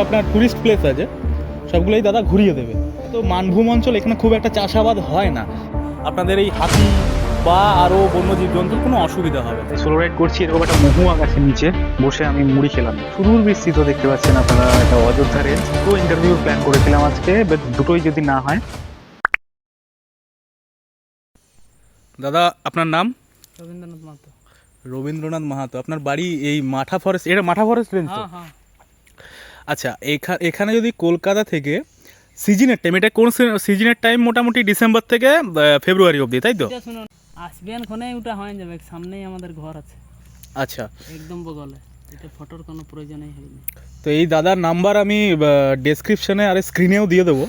আপনার tourist place আছে সবগুলোই দাদা ঘুরিয়ে দেবে। তো মানভূম অঞ্চল এখানে খুব একটা চাষাবাদ হয় না। আপনাদের এই হাতি বা আরও বন্য জীবজন্তুর কোনো অসুবিধা হবে সোলো রাইড করছি এরকম একটা মহুয়া গাছের নিচে বসে আমি মুড়ি খেলাম। শুরুর বিস্তৃত দেখতে পাচ্ছেন আপনারা একটা অযোধ্যা রেঞ্জ তো ইন্টারভিউ প্ল্যান করেছিলাম আজকে বাট দুটোই যদি না হয়। দাদা আপনার নাম? রবীন্দ্রনাথ মাহাতো। রবীন্দ্রনাথ মাহাতো। আপনার বাড়ি এই মাঠা ফরেস্ট এটা মাঠা ফরেস্ট রেঞ্জ তো? হ্যাঁ হ্যাঁ। আচ্ছা এখা- এখানে যদি কলকাতা থেকে সিজনের টাইম এটা কোন সিজনের টাইম মোটামুটি ডিসেম্বর থেকে ফেব্রুয়ারি অবধি তাই তো? আসবেন ক্ষণে ওটা হয়ে যাবে সামনেই আমাদের ঘর আছে। আচ্ছা। একদম বগলে এটা ফটোর কোনো প্রয়োজনই হয়নি। তো এই দাদার নাম্বার আমি ডেসক্রিপশনে আর স্ক্রিনেও দিয়ে দেবো।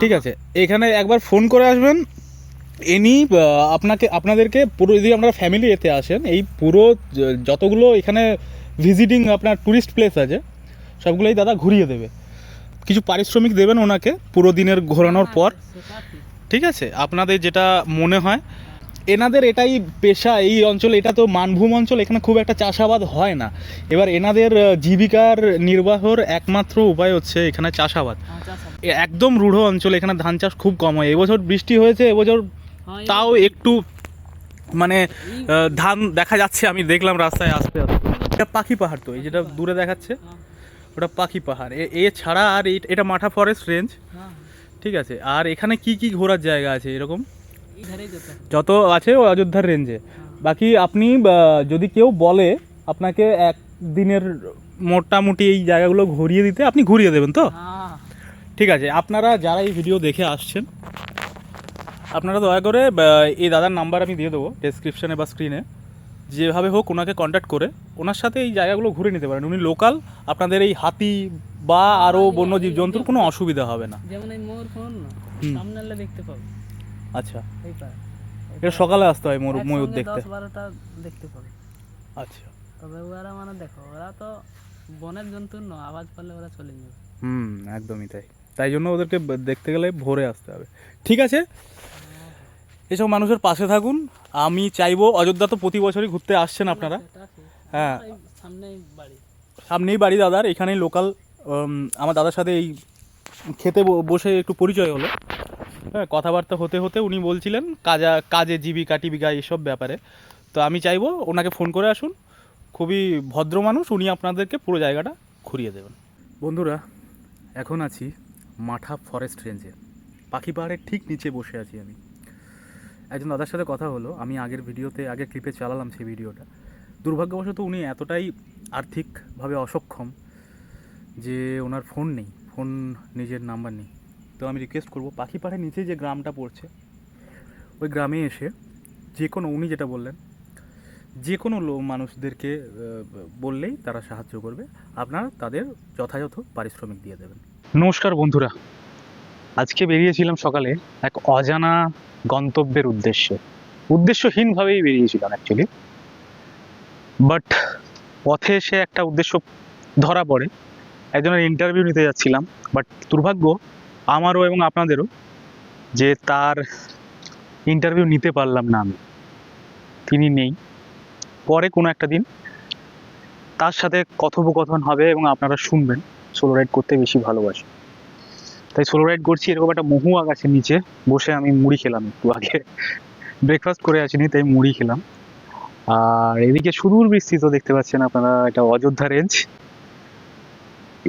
ঠিক আছে এখানে একবার ফোন করে আসবেন। এনি আপনাকে আপনাদেরকে পুরো যদি আপনারা ফ্যামিলি এতে আসেন এই পুরো যতগুলো এখানে ভিজিটিং আপনার ট্যুরিস্ট প্লেস আছে সবগুলোই দাদা ঘুরিয়ে দেবে। কিছু পারিশ্রমিক দেবেন ওনাকে পুরো দিনের ঘোরানোর পর। ঠিক। আছে? আপনাদের যেটা মনে হয়। এনাদের এটাই পেশা এই অঞ্চল এটা তো মানভূম অঞ্চল এখানে খুব একটা চাষাবাদ হয় না। এবার এনাদের জীবিকার নির্বাহর একমাত্র উপায় হচ্ছে এখানে চাষাবাদ। হ্যাঁ, একদম রূঢ় অঞ্চল এখানে ধান চাষ খুব কম হয়। এবছর বৃষ্টি হয়েছে এবছর তাও একটু মানে ধান দেখা যাচ্ছে আমি দেখলাম রাস্তায় আসতে আসতে। এটা পাখি পাহাড় তো এই যেটা দূরে দেখাচ্ছে। হ্যাঁ, ওটা পাখি পাহাড়। এ- এছাড়া আর এটা মাঠা ফরেস্ট রেঞ্জ হ্যাঁ, ঠিক আছে। আর এখানে কি কি ঘোরার জায়গা আছে এরকম? যেতে। আছে ও অযোধ্যার রেঞ্জে বাকি আপনি যদি কেউ বলে আপনাকে এক দিনের মোটামুটি এই জায়গাগুলো ঘুরিয়ে দিতে আপনি ঘুরিয়ে দেবেন তো? হ্যাঁ। ঠিক আছে। আপনারা যারা এই ভিডিও দেখে আসছেন আপনারা দয়া করে এই দাদার নাম্বার আমি দিয়ে দেবো ডেসক্রিপশনে বা স্ক্রিনে যেভাবে হোক ওনাকে কন্ট্যাক্ট করে ওনার সাথে এই জায়গাগুলো ঘুরে নিতে পারেন। উনি লোকাল আপনাদের এই হাতি বা আরও বন্য জীবজন্তুর কোনো অসুবিধা হবে না। যেমন এই মোর ফোন। সামনে দেখতে পাবে। আচ্ছা। এটা সকালে আসতে হয় ময়ূর ময়ূর দেখতে বারোটা দেখতে পাবে। আচ্ছা। তবে ওরা মানে দেখো ওরা তো বনের জন্তু ন আওয়াজ পারলে ওরা চলে যাবে। হুম একদমই তাই। তাই জন্য ওদেরকে দেখতে গেলে ভোরে আসতে হবে। ঠিক আছে? এসব মানুষের পাশে থাকুন। আমি চাইব অযোধ্যা তো প্রতি বছরই ঘুরতে আসছেন আপনারা। হ্যাঁ সামনেই বাড়ি। সামনেই বাড়ি দাদার এখানেই লোকাল আমার দাদার সাথে এই খেতে বসে একটু পরিচয় হলো। হ্যাঁ কথাবার্তা হতে হতে উনি বলছিলেন কাজা কাজে জীবিকা টিবিকা এইসব ব্যাপারে। তো আমি চাইব ওনাকে ফোন করে আসুন। খুবই ভদ্র মানুষ উনি আপনাদেরকে পুরো জায়গাটা ঘুরিয়ে দেবেন। বন্ধুরা এখন আছি মাঠা ফরেস্ট রেঞ্জে পাখি পাহাড়ের ঠিক নিচে বসে আছি আমি। একজন দাদার সাথে কথা হলো, আমি আগের ভিডিওতে, আগের ক্লিপে চালালাম সেই ভিডিওটা। দুর্ভাগ্যবশত উনি এতটাই আর্থিকভাবে অসক্ষম যে ওনার ফোন নেই ফোন নিজের নাম্বার নেই। তো আমি রিকোয়েস্ট করব, পাখি পাড়ের নিচে যে গ্রামটা পড়ছে, ওই গ্রামে এসে যে কোনো, উনি যেটা বললেন, যে কোনো মানুষদেরকে বললেই তারা সাহায্য করবে। আপনারা তাদের যথাযথ পারিশ্রমিক দিয়ে দেবেন। নমস্কার বন্ধুরা। আজকে বেরিয়েছিলাম সকালে এক অজানা গন্তব্যের উদ্দেশ্যে। উদ্দেশ্যহীনভাবেই বেরিয়েছিলাম অ্যাকচুয়ালি বাট পথে এসে একটা উদ্দেশ্য ধরা পড়ে। একজনের ইন্টারভিউ নিতে যাচ্ছিলাম। বাট দুর্ভাগ্য আমারও এবং আপনাদেরও যে তার ইন্টারভিউ নিতে পারলাম না আমি। তিনি নেই। পরে কোনো একটা দিন তার সাথে কথোপকথন হবে এবং আপনারা শুনবেন। সোলো রাইড করতে বেশি ভালোবাসি। তাই সোলো রাইড করছি, এরকম একটা মহুয়া গাছের নিচে। বসে আমি মুড়ি খেলাম একটু আগে। ব্রেকফাস্ট করে আসিনি, তাই মুড়ি খেলাম। আর এদিকে সুদূর বিস্তৃত দেখতে পাচ্ছেন আপনারা এটা অযোধ্যা রেঞ্জ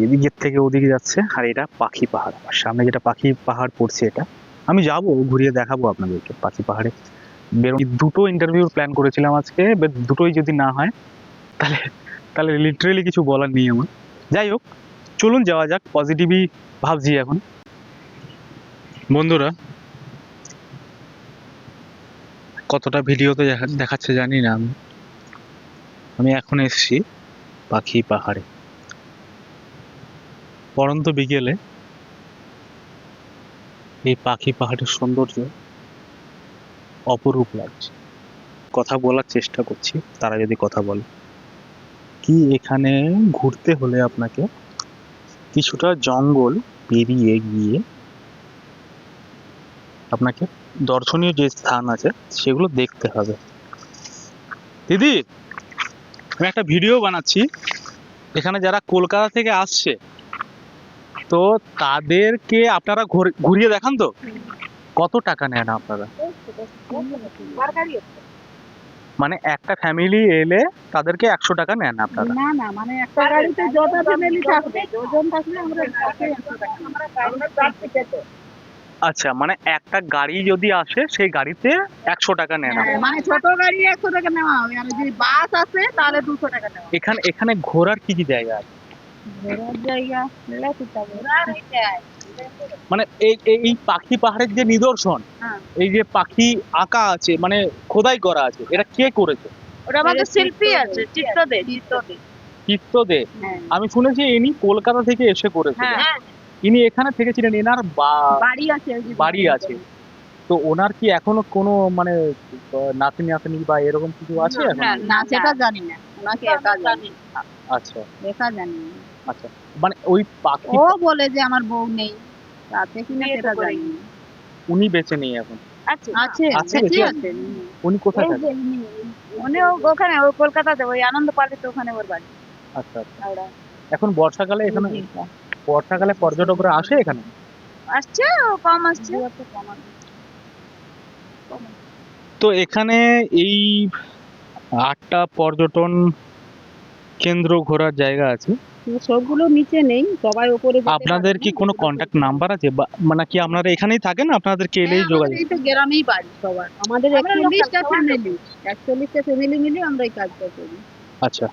এদিকের থেকে ওদিকে যাচ্ছে, আর এটা পাখি পাহাড়। আর সামনে যেটা পাখি পাহাড় পড়ছে এটা। আমি যাব, ঘুরিয়ে দেখাবো আপনাদেরকে পাখি পাহাড়ে। বেরো দুটো ইন্টারভিউর প্ল্যান করেছিলাম আজকে দুটোই যদি না হয়, তাহলে তাহলে লিটারেলি কিছু বলার নেই আমার। যাই হোক চলুন যাওয়া যাক পজিটিভই ভাবছি এখন। বন্ধুরা, কতটা ভিডিওতে দেখা- দেখাচ্ছে জানি না আমি। আমি এখন এসেছি পাখি পাহাড়ে। পরন্ত বিকেলে এই পাখি পাহাড়ের সৌন্দর্য অপরূপ লাগছে। কথা বলার চেষ্টা করছি, তারা যদি কথা বলে। কি এখানে ঘুরতে হলে আপনাকে কিছুটা জঙ্গল পেরিয়ে গিয়ে আপনাকে দর্শনীয় যে স্থান আছে, সেগুলো দেখতে হবে। দিদি, আমি একটা ভিডিও বানাচ্ছি। এখানে যারা কলকাতা থেকে আসছে, তো তাদেরকে আপনারা ঘুর- ঘুরিয়ে দেখান তো। কত টাকা নেন আপনারা? মানে একটা ফ্যামিলি এলে তাদেরকে একশো টাকা নেন আপনারা। না না মানে একটা গাড়িতে যত ফ্যামিলি থাকবে দুজন থাকলে আমরা। আচ্ছা মানে একটা গাড়ি যদি আসে সেই গাড়িতে একশো টাকা নেন হ্যাঁ, মানে ছোট গাড়ি একশো টাকা নেওয়া হবে আর যদি বাস আসে তাহলে দুশো টাকা নেওয়া এখানে এখানে ঘোরার কি কি জায়গা আছে? ঘোরার জায়গা মেলা ঘোরার জায়গা। মানে এই এই- পাখি পাহাড়ের যে নিদর্শন হ্যাঁ। এই যে পাখি আঁকা আছে মানে খোদাই করা আছে এটা কে করেছে? ওটা আমাদের শিল্পী আছে চিত্তদে চিত্তদে চিত্তদে হ্যাঁ। আমি শুনেছি ইনি কলকাতা থেকে এসে করেছে হ্যাঁ। ইনি এখানে থেকেছিলেন এনার বাড়ি আছে বাড়ি আছে। তো ওনার কি এখনও কোনো মানে আহ, নাতনি নাতনি বা এরকম কিছু আছে না, না সেটা জানি না। ওনাকে একা জানি আচ্ছা। একা জানি আচ্ছা। মানে ওই পাখি ও বলে যে আমার বউ নেই। সেটা জানি উনি বেঁচে নেই এখন। আছে। আছে, আছে উনি কোথায় থাকে উনি ওখানে ও কলকাতাতে ওই আনন্দ ওখানে ওর বাড়ি। আচ্ছা আচ্ছা। এখন বর্ষাকালে এখানে বর্ষাকালে পর্যটকরা আসে এখানে? আসছে কম আসছে। তো এখানে এই আটটা পর্যটন কেন্দ্র ঘোরার জায়গা আছে? সবগুলো নিচে নেই সবাই উপরে আপনাদের কি কোনো কন্ট্যাক্ট নাম্বার আছে? বা মানে কি আপনারা এখানেই থাকেন? আপনাদেরকে এলেই হ্যাঁ, যোগাযোগ? আমাদের এই তো গ্রামেই বাড়ি সবার। আমাদের একচল্লিশটা ফ্যামিলি একচল্লিশটা ফ্যামিলি মিলে আমরা এই কাজটা করি। আচ্ছা।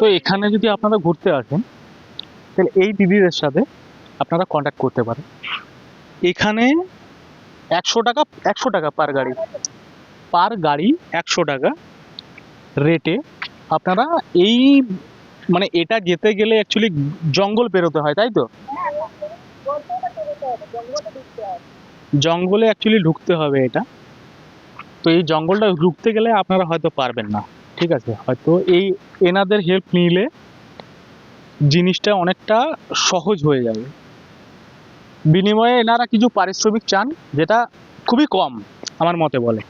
তো এখানে যদি আপনারা ঘুরতে আসেন তাহলে এই দিদিদের সাথে আপনারা কন্ট্যাক্ট করতে পারেন। এখানে একশো টাকা একশো টাকা পার গাড়ি। পার গাড়ি একশো টাকা রেটে আপনারা এই মানে এটা যেতে গেলে অ্যাকচুয়ালি জঙ্গল পেরোতে হয়, তাই তো? জঙ্গলে অ্যাকচুয়ালি ঢুকতে হবে এটা। তো এই জঙ্গলটা ঢুকতে গেলে আপনারা হয়তো পারবেন না, ঠিক আছে? হয়তো এই এনাদের হেল্প নিলে জিনিসটা অনেকটা সহজ হয়ে যাবে। বিনিময়ে এনারা কিছু পারিশ্রমিক চান, যেটা খুবই কম আমার মতে বলে।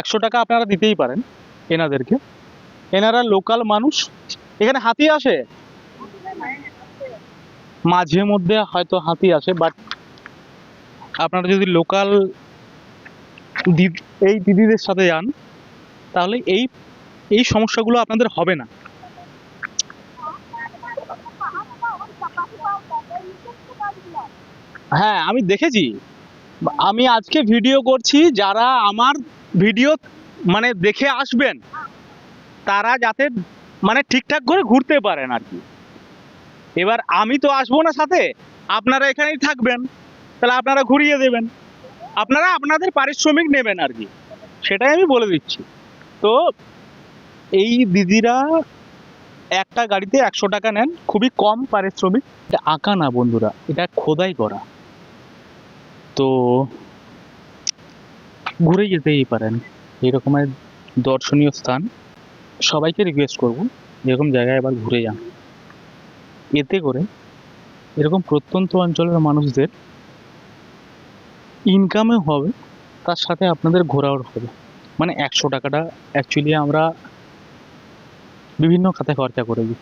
একশো টাকা আপনারা দিতেই পারেন এনাদেরকে। এনারা লোকাল মানুষ এখানে হাতি আসে? মাঝে মধ্যে হয়তো হাতি আসে বাট আপনারা যদি লোকাল এই দিদিদের সাথে যান, তাহলে এই এই সমস্যাগুলো আপনাদের হবে না। হ্যাঁ আমি দেখেছি। আমি আজকে ভিডিও করছি, যারা আমার ভিডিও মানে দেখে আসবেন, তারা যাতে মানে ঠিকঠাক করে ঘুরতে পারেন আর কি। এবার আমি তো আসব না সাথে, আপনারা এখানেই থাকবেন, তাহলে আপনারা ঘুরিয়ে দেবেন। আপনারা আপনাদের পারিশ্রমিক নেবেন আর কি, সেটাই আমি বলে দিচ্ছি। তো এই দিদিরা একটা গাড়িতে একশো টাকা নেন, খুবই কম পারিশ্রমিক। এটা আঁকা না বন্ধুরা, এটা খোদাই করা। তো ঘুরে যেতেই পারেন, এরকমের দর্শনীয় স্থান। সবাইকে রিকোয়েস্ট করব এরকম জায়গায় এবার ঘুরে যান। এতে করে এরকম প্রত্যন্ত অঞ্চলের মানুষদের ইনকামও হবে, তার সাথে আপনাদের ঘোরাও হবে। মানে একশো টাকাটা অ্যাকচুয়ালি আমরা বিভিন্ন খাতে খরচা করে দিই।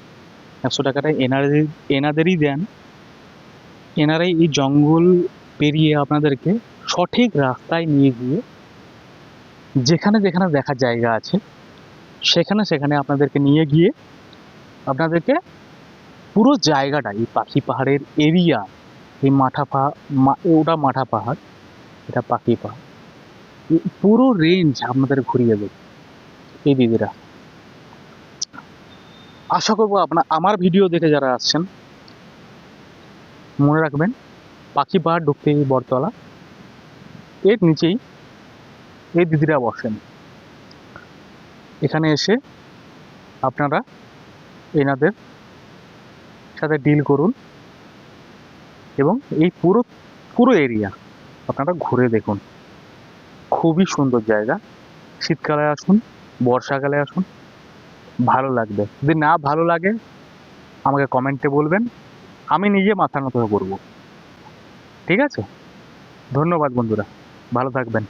একশো টাকাটা এনাদের, এনাদেরই দেন। এনারাই এই জঙ্গল পেরিয়ে আপনাদেরকে সঠিক রাস্তায় নিয়ে গিয়ে যেখানে যেখানে দেখার জায়গা আছে সেখানে সেখানে আপনাদেরকে নিয়ে গিয়ে আপনাদেরকে পুরো জায়গাটা, এই পাখি পাহাড়ের এরিয়া এই মাঠা পাহাড় ওটা মাঠা পাহাড়, এটা পাখি পাহাড়। পুরো রেঞ্জ আপনাদের ঘুরিয়ে দেবে। এই দিদিরা। আশা করব আপনার আমার ভিডিও দেখে যারা আসছেন, মনে রাখবেন, পাখি পাহাড় ঢুকতে বটতলা। এর নিচেই এই দিদিরা বসেন। এখানে এসে আপনারা এনাদের সাথে ডিল করুন এবং এই পুরো পুরো এরিয়া আপনারা ঘুরে দেখুন। খুবই সুন্দর জায়গা। শীতকালে আসুন, বর্ষাকালে আসুন, ভালো লাগবে। যদি না ভালো লাগে, আমাকে কমেন্টে বলবেন। আমি নিজে মাথা নত করব। ঠিক আছে? ধন্যবাদ বন্ধুরা। ভালো থাকবেন।